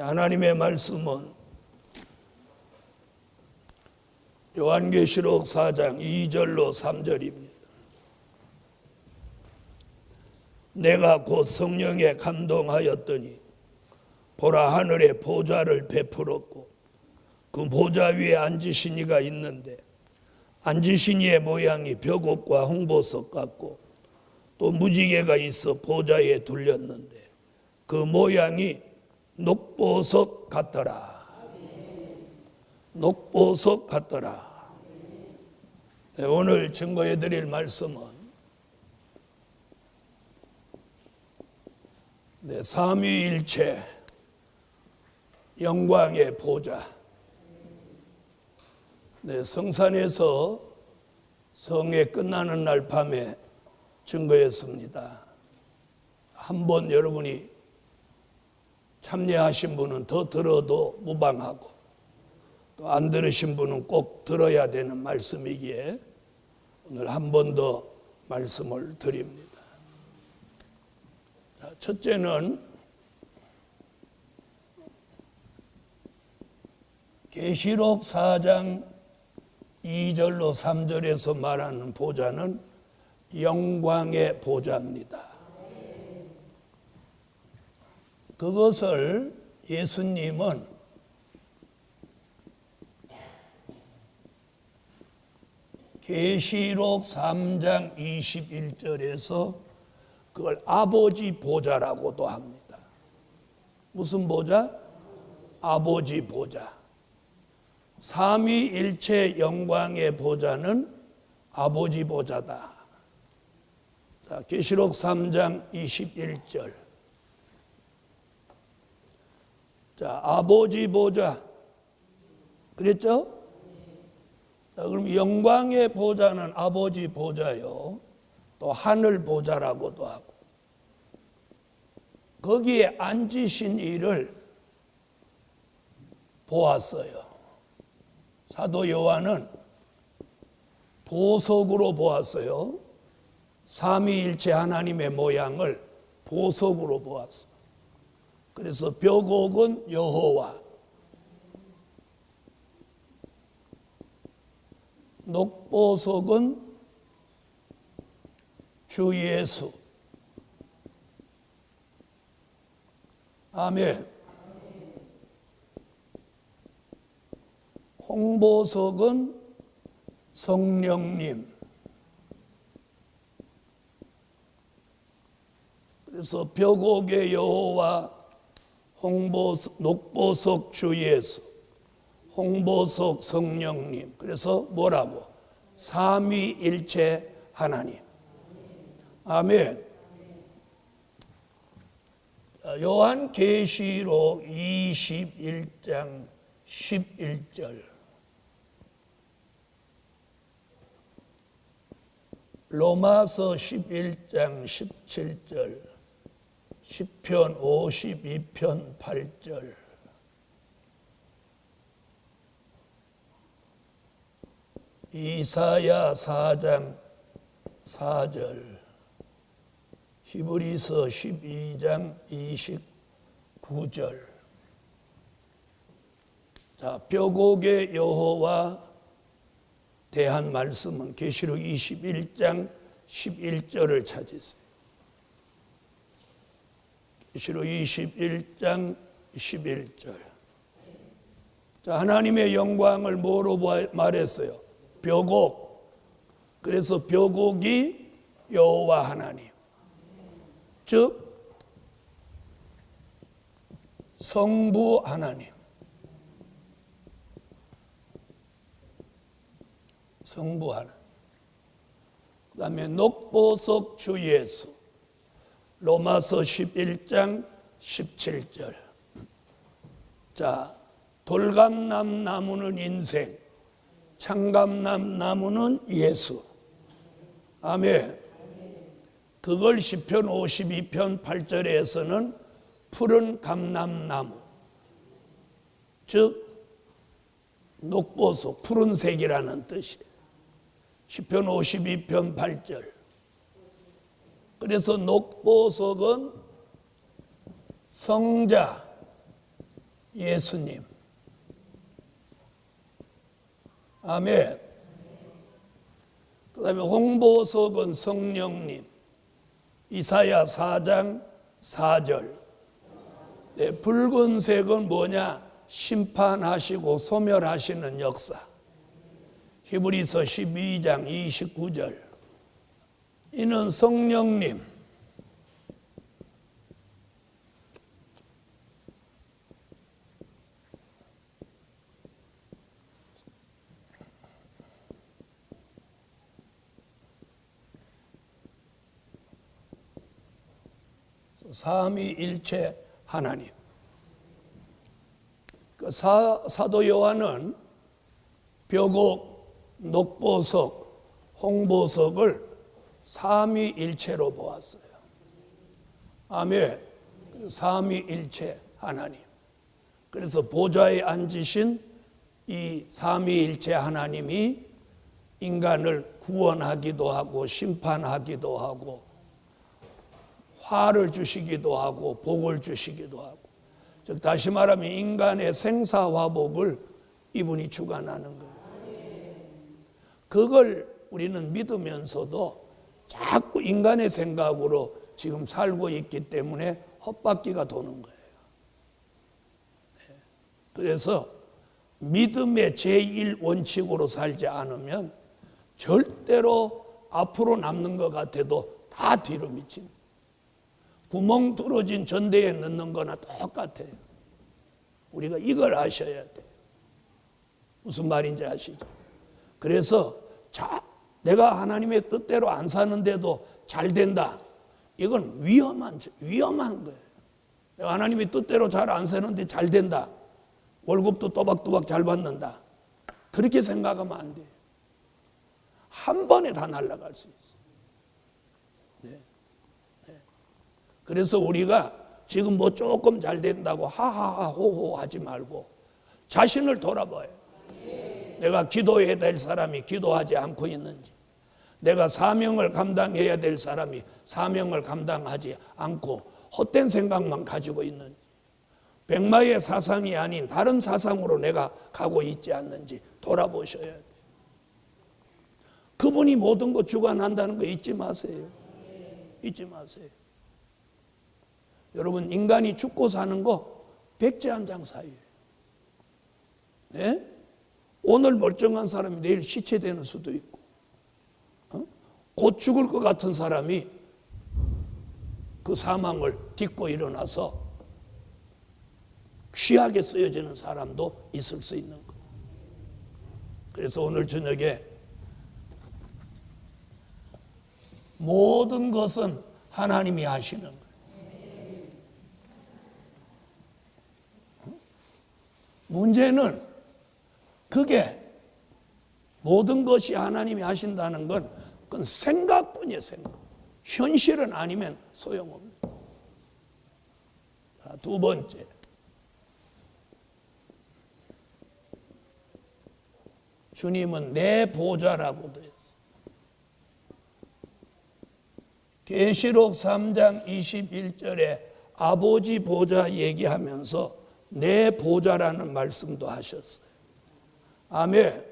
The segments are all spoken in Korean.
하나님의 말씀은 요한계시록 4장 2절로 3절입니다. 내가 곧 성령에 감동하였더니 보라 하늘에 보좌를 베풀었고 그 보좌 위에 앉으신 이가 있는데 앉으신 이의 모양이 벽옥과 홍보석 같고 또 무지개가 있어 보좌에 둘렸는데 그 모양이 녹보석 같더라. 녹보석 같더라. 네, 오늘 증거해 드릴 말씀은 네, 삼위일체 영광의 보좌. 네, 성산에서 성회 끝나는 날 밤에 증거했습니다. 한번 여러분이 참여하신 분은 더 들어도 무방하고 또 안 들으신 분은 꼭 들어야 되는 말씀이기에 오늘 한 번 더 말씀을 드립니다. 자, 첫째는 계시록 4장 2절로 3절에서 말하는 보좌는 영광의 보좌입니다. 그것을 예수님은 계시록 3장 21절에서 그걸 아버지 보좌라고도 합니다. 무슨 보좌? 아버지 보좌. 삼위일체 영광의 보좌는 아버지 보좌다. 자, 계시록 3장 21절. 자, 아버지 보좌. 그랬죠? 자, 그럼 영광의 보좌는 아버지 보좌요. 또 하늘 보좌라고도 하고. 거기에 앉으신 이를 보았어요. 사도 요한은 보석으로 보았어요. 삼위일체 하나님의 모양을 보석으로 보았어. 그래서 벽옥은 여호와, 녹보석은 주 예수. 아멘. 홍보석은 성령님. 그래서 벽옥의 여호와 홍보석, 녹보석 주 예수, 홍보석 성령님. 그래서 뭐라고? 삼위일체 하나님. 아멘. 요한 계시록 21장 11절. 로마서 11장 17절. 10편 52편 8절. 이사야 4장 4절. 히브리서 12장 29절. 자, 뼈곡의 여호와 대한 말씀은 계시록 21장 11절을 찾으세요. 계시록 21장 11절. 자, 하나님의 영광을 뭐로 말했어요? 벽옥. 그래서 벽옥이 여호와 하나님. 즉 성부 하나님. 성부 하나님. 그다음에 녹보석 주 예수. 로마서 11장 17절. 자, 돌감남 나무는 인생, 창감남 나무는 예수. 아멘. 그걸 시편 52편 8절에서는 푸른 감남나무, 즉 녹보석, 푸른색이라는 뜻이에요. 시편 52편 8절. 그래서 녹보석은 성자, 예수님. 아멘. 그 다음에 홍보석은 성령님. 이사야 4장 4절. 네, 붉은색은 뭐냐? 심판하시고 소멸하시는 역사. 히브리서 12장 29절. 이는 성령님. 삼위일체 하나님. 그 사, 사도 요한은 벽옥, 녹보석, 홍보석을 삼위일체로 보았어요. 아멘. 삼위일체 하나님. 그래서 보좌에 앉으신 이 삼위일체 하나님이 인간을 구원하기도 하고 심판하기도 하고 화를 주시기도 하고 복을 주시기도 하고 즉 다시 말하면 인간의 생사화복을 이분이 주관하는 거예요. 그걸 우리는 믿으면서도 자꾸 인간의 생각으로 지금 살고 있기 때문에 헛바퀴가 도는 거예요. 네. 그래서 믿음의 제1 원칙으로 살지 않으면 절대로 앞으로 남는 것 같아도 다 뒤로 미칩니다. 구멍 뚫어진 전대에 넣는 거나 똑같아요. 우리가 이걸 아셔야 돼요. 무슨 말인지 아시죠? 그래서 자, 내가 하나님의 뜻대로 안 사는데도 잘 된다. 이건 위험한, 위험한 거예요. 내가 하나님의 뜻대로 잘 안 사는데 잘 된다. 월급도 또박또박 잘 받는다. 그렇게 생각하면 안 돼요. 한 번에 다 날아갈 수 있어요. 그래서 우리가 지금 뭐 조금 잘 된다고 하하하 호호 하지 말고 자신을 돌아봐요. 내가 기도해야 될 사람이 기도하지 않고 있는지, 내가 사명을 감당해야 될 사람이 사명을 감당하지 않고 헛된 생각만 가지고 있는지, 백마의 사상이 아닌 다른 사상으로 내가 가고 있지 않는지 돌아보셔야 돼요. 그분이 모든 것 주관한다는 거 잊지 마세요. 잊지 마세요. 여러분 인간이 죽고 사는 거 백제 한 장 사이에요. 네? 오늘 멀쩡한 사람이 내일 시체되는 수도 있고, 어? 곧 죽을 것 같은 사람이 그 사망을 딛고 일어나서 귀하게 쓰여지는 사람도 있을 수 있는 거. 그래서 오늘 저녁에 모든 것은 하나님이 하시는 거예요. 문제는 그게 모든 것이 하나님이 하신다는 건 그건 생각뿐이에요, 생각. 현실은 아니면 소용없는. 자, 두 번째. 주님은 내 보좌라고도 했어. 계시록 3장 21절에 아버지 보좌 얘기하면서 내 보좌라는 말씀도 하셨어요. 아멘.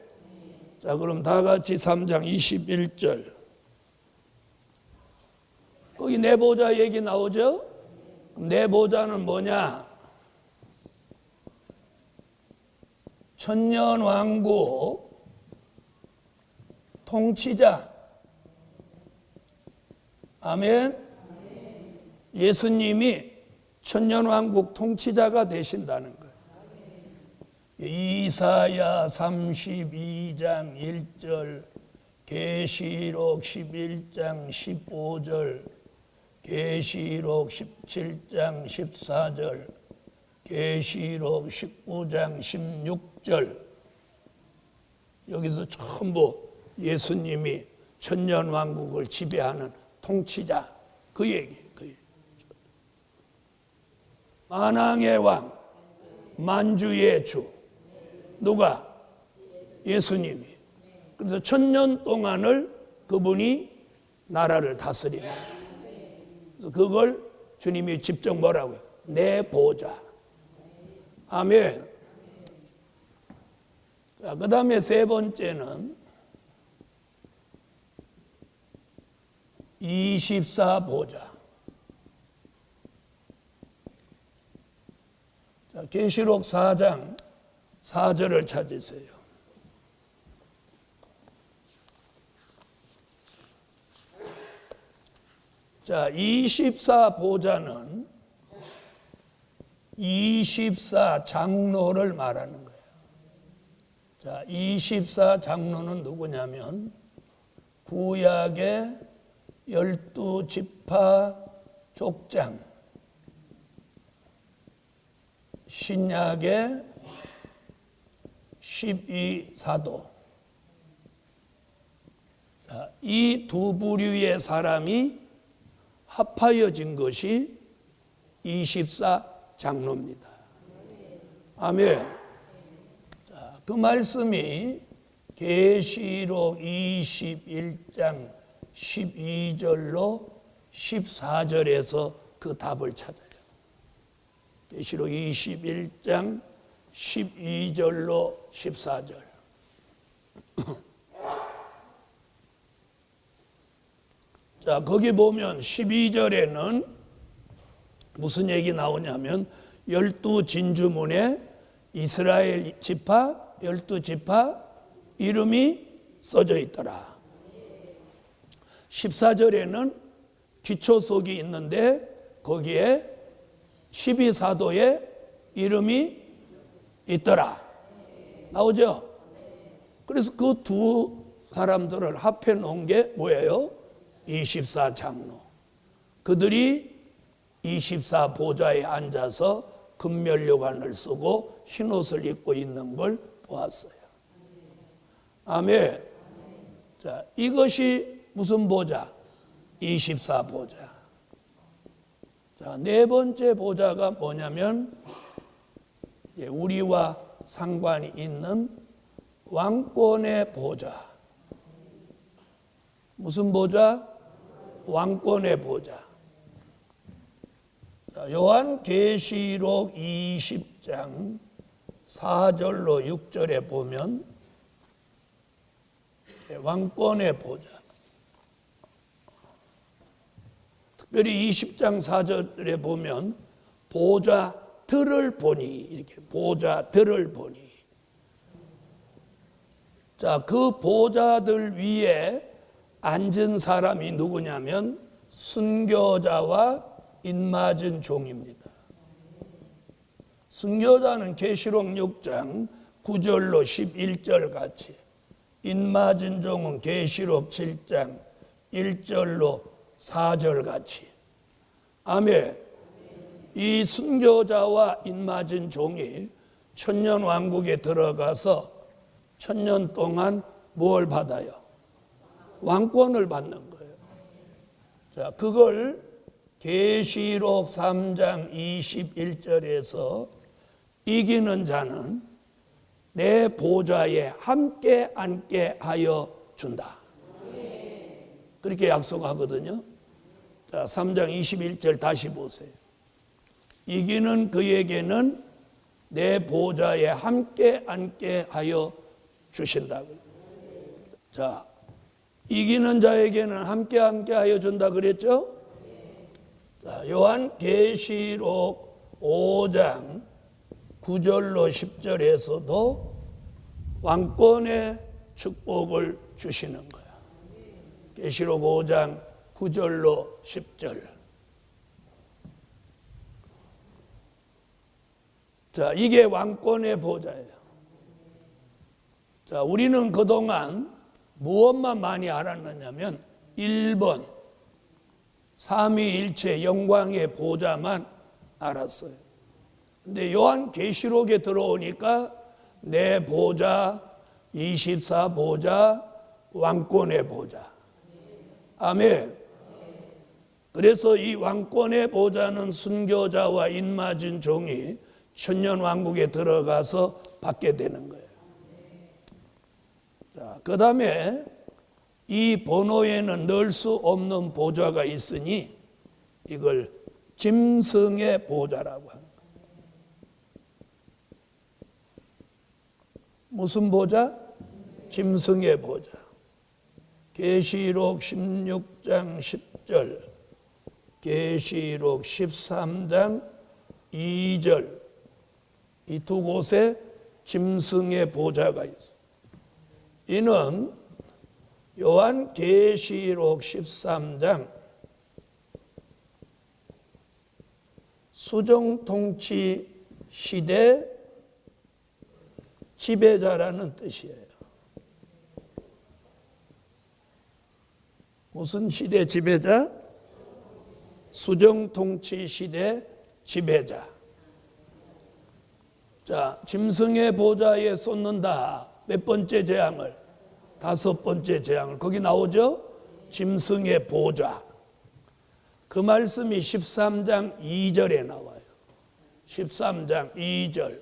자, 그럼 다 같이 3장 21절. 거기 내 보좌 얘기 나오죠? 내 보좌는 뭐냐? 천년 왕국 통치자. 아멘. 예수님이 천년왕국 통치자가 되신다는 거예요. 이사야 32장 1절, 계시록 11장 15절, 계시록 17장 14절, 계시록 19장 16절. 여기서 전부 예수님이 천년 왕국을 지배하는 통치자 그 얘기. 만왕의 왕, 만주의 주. 누가? 예수님이. 그래서 천년 동안을 그분이 나라를 다스리는. 그래서 그걸 주님이 직접 뭐라고요? 내 보좌. 아멘. 자, 그 다음에 세 번째는 24보자. 자, 계시록 4장 4절을 찾으세요. 자, 24보자는 24 장로를 말하는 거예요. 자, 24 장로는 누구냐면 구약의 열두 지파 족장, 신약의 12 사도. 자, 이두 부류의 사람이 합하여진 것이 24 장로입니다. 아멘. 자, 그 말씀이 계시록 21장 12절로 14절에서 그 답을 찾아요. 계시록 21장 12절로 14절. 자, 거기 보면 12절에는 무슨 얘기 나오냐면 열두 진주문에 이스라엘 지파 열두 지파 이름이 써져 있더라. 14절에는 기초 속이 있는데 거기에 12사도의 이름이 있더라. 나오죠? 그래서 그 두 사람들을 합해 놓은 게 뭐예요? 24장로. 그들이 24 보좌에 앉아서 금면류관을 쓰고 흰옷을 입고 있는 걸 보았어요. 아멘. 자, 이것이 무슨 보좌? 24 보좌. 자, 네 번째 보좌가 뭐냐면 우리와 상관이 있는 왕권의 보좌. 무슨 보좌? 왕권의 보좌. 요한 계시록 20장 4절로 6절에 보면 왕권의 보좌. 특별히 20장 4절에 보면 보좌 들을 보니 이렇게 보좌 들을 보니 자, 그 보좌들 위에 앉은 사람이 누구냐면 순교자와 인맞은 종입니다. 순교자는 계시록 6장 9절로 11절 같이 인맞은 종은 계시록 7장 1절로 4절 같이 아멘. 이 순교자와 인맞은 종이 천년 왕국에 들어가서 천년 동안 뭘 받아요? 왕권을 받는 거예요. 자, 그걸 계시록 3장 21절에서 이기는 자는 내 보좌에 함께 앉게 하여 준다. 그렇게 약속하거든요. 자, 3장 21절 다시 보세요. 이기는 그에게는 내 보좌에 함께 앉게 하여 주신다. 자, 이기는 자에게는 함께 함께 하여 준다 그랬죠? 자, 요한 계시록 5장 9절로 10절에서도 왕권의 축복을 주시는 거야. 계시록 5장 9절로 10절. 자, 이게 왕권의 보좌예요. 자, 우리는 그동안 무엇만 많이 알았느냐면 1번 삼위일체 영광의 보좌만 알았어요. 근데 요한 계시록에 들어오니까 내 보좌, 24 보좌, 왕권의 보좌. 아멘. 그래서 이 왕권의 보좌는 순교자와 인맞은 종이 천년 왕국에 들어가서 받게 되는 거예요. 자, 그 다음에 이 번호에는 넣을 수 없는 보좌가 있으니 이걸 짐승의 보좌라고 합니다. 무슨 보좌? 짐승의 보좌. 계시록 16장 10절, 계시록 13장 2절 이 두 곳에 짐승의 보좌가 있어. 이는 요한 계시록 13장 수정 통치 시대 지배자라는 뜻이에요. 무슨 시대 지배자? 수정 통치 시대 지배자. 자, 짐승의 보좌에 쏟는다. 몇 번째 재앙을? 다섯 번째 재앙을. 거기 나오죠? 짐승의 보좌. 그 말씀이 13장 2절에 나와요. 13장 2절.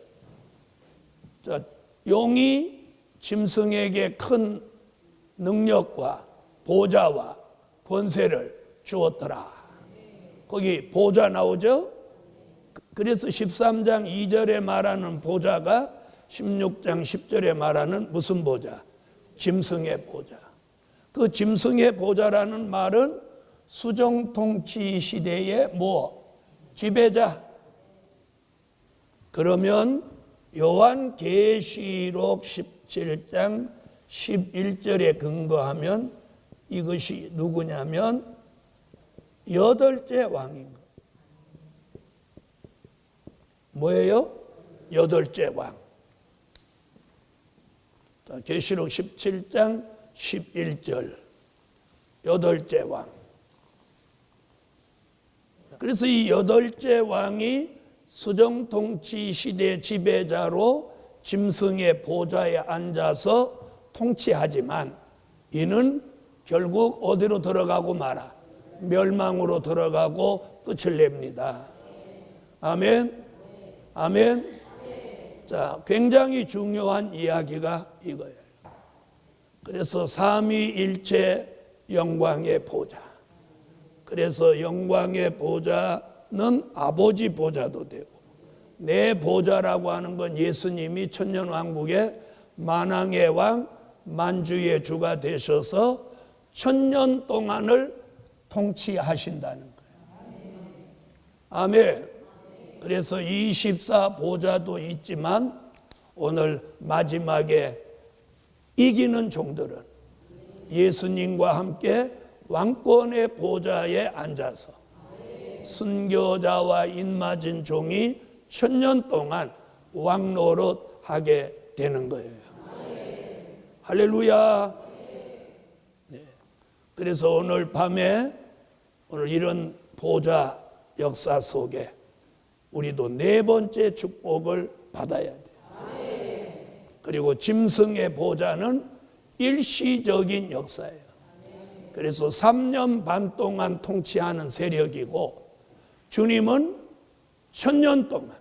자, 용이 짐승에게 큰 능력과 보좌와 권세를 주었더라. 거기 보좌 나오죠? 그래서 13장 2절에 말하는 보좌가 16장 10절에 말하는 무슨 보좌? 짐승의 보좌. 그 짐승의 보좌라는 말은 수정 통치 시대의 뭐 지배자. 그러면 요한 계시록 17장 11절에 근거하면 이것이 누구냐면 여덟째 왕인 거. 뭐예요? 여덟째 왕. 자, 계시록 17장 11절. 여덟째 왕. 그래서 이 여덟째 왕이 수정 통치 시대 지배자로 짐승의 보좌에 앉아서 통치하지만 이는 결국 어디로 들어가고 말아 멸망으로 들어가고 끝을 냅니다. 아멘. 아멘. 자, 굉장히 중요한 이야기가 이거예요. 그래서 삼위일체 영광의 보좌. 그래서 영광의 보좌는 아버지 보좌도 되고 내 보좌라고 하는 건 예수님이 천년 왕국의 만왕의 왕 만주의 주가 되셔서 천년 동안을 통치하신다는 거예요. 아멘. 그래서 24 보좌도 있지만 오늘 마지막에 이기는 종들은 예수님과 함께 왕권의 보좌에 앉아서 순교자와 인맞은 종이 천년 동안 왕노릇 하게 되는 거예요. 할렐루야. 네. 그래서 오늘 밤에 오늘 이런 보좌 역사 속에 우리도 네 번째 축복을 받아야 돼요. 그리고 짐승의 보좌는 일시적인 역사예요. 그래서 3년 반 동안 통치하는 세력이고 주님은 천년 동안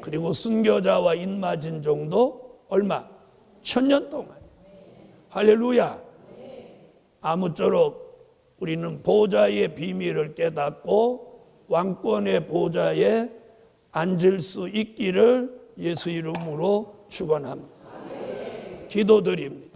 그리고 순교자와 인맞은 정도 얼마? 천년 동안. 할렐루야. 아무쪼록 우리는 보좌의 비밀을 깨닫고 왕권의 보좌에 앉을 수 있기를 예수 이름으로 축원합니다. 기도드립니다.